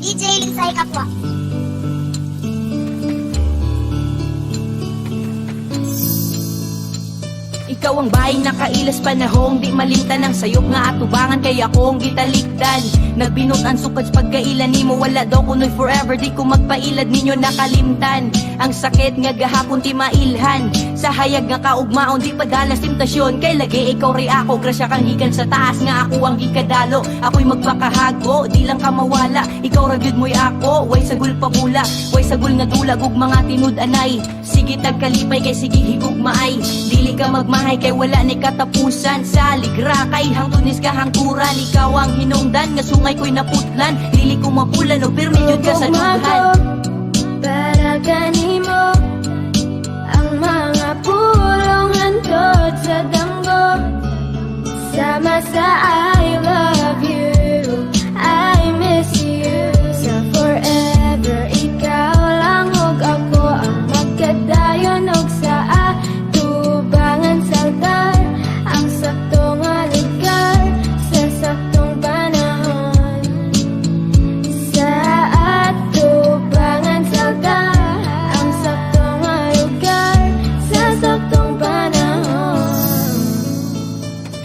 dj 零三一个 Ikaw ang bahay nakailas panahong Di malimtan ang sayop nga atubangan Kaya akong gitalikdan Nagbinot ang sukad sa pagkailan nimo Wala daw kuno'y forever Di ko magpailad ninyo nakalimtan. Ang sakit nga gahapon ti mailhan Sa hayag nga kaugmaon Di padalas temptasyon Kay lagi ikaw ri ako Grasya kang hikan sa taas Nga ako ang gikadalo Ako'y magpakahago Di lang ka mawala. Ikaw ragyod mo'y ako Way sagul pa pula Way sagul nga dulag ug mga tinud-anay Sige tagkalipay kay sige higugmaay Dili ka magmahay kay wala ni katapusan. Sa ligra kay hangtunis ka hangturan Ikaw ang hinungdan nga sungay ko'y naputlan. Dili ko mapulan o pirmi ka sa dughan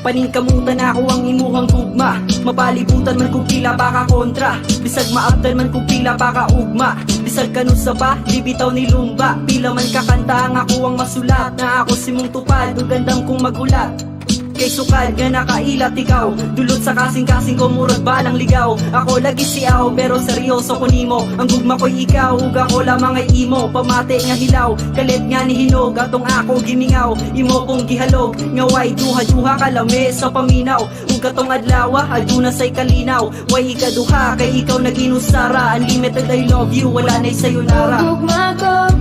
Paningkamutan ako ang imuhang tugma. Mapalibutan man kung pila pa ka kontra. Bisag maabdan man kung pila pa ka ugma. Bisag kanusa pa, di bitaw ni lumba. Pila man kakanta ang ako ang masulat. Na ako si mong tupad, ug gandang kong magulat Kay sukad nga nakailat ikaw. Dulot sa kasing-kasing ko murag balang ligaw. Ako lagi siyaw pero seryoso ko nimo. Ang gugma ko'y ikaw ug ako lamang ay imo. Pamate nga hilaw kalit nga ni hinog Atong ako gimingaw. Imo kong gihalog Nga way duha-duha kalami sa paminaw. Ug katong adlaw aduna say kalinaw. Way ikaduha kay ikaw naginusara. Unlimited I love you wala nay sayonara Tugma ko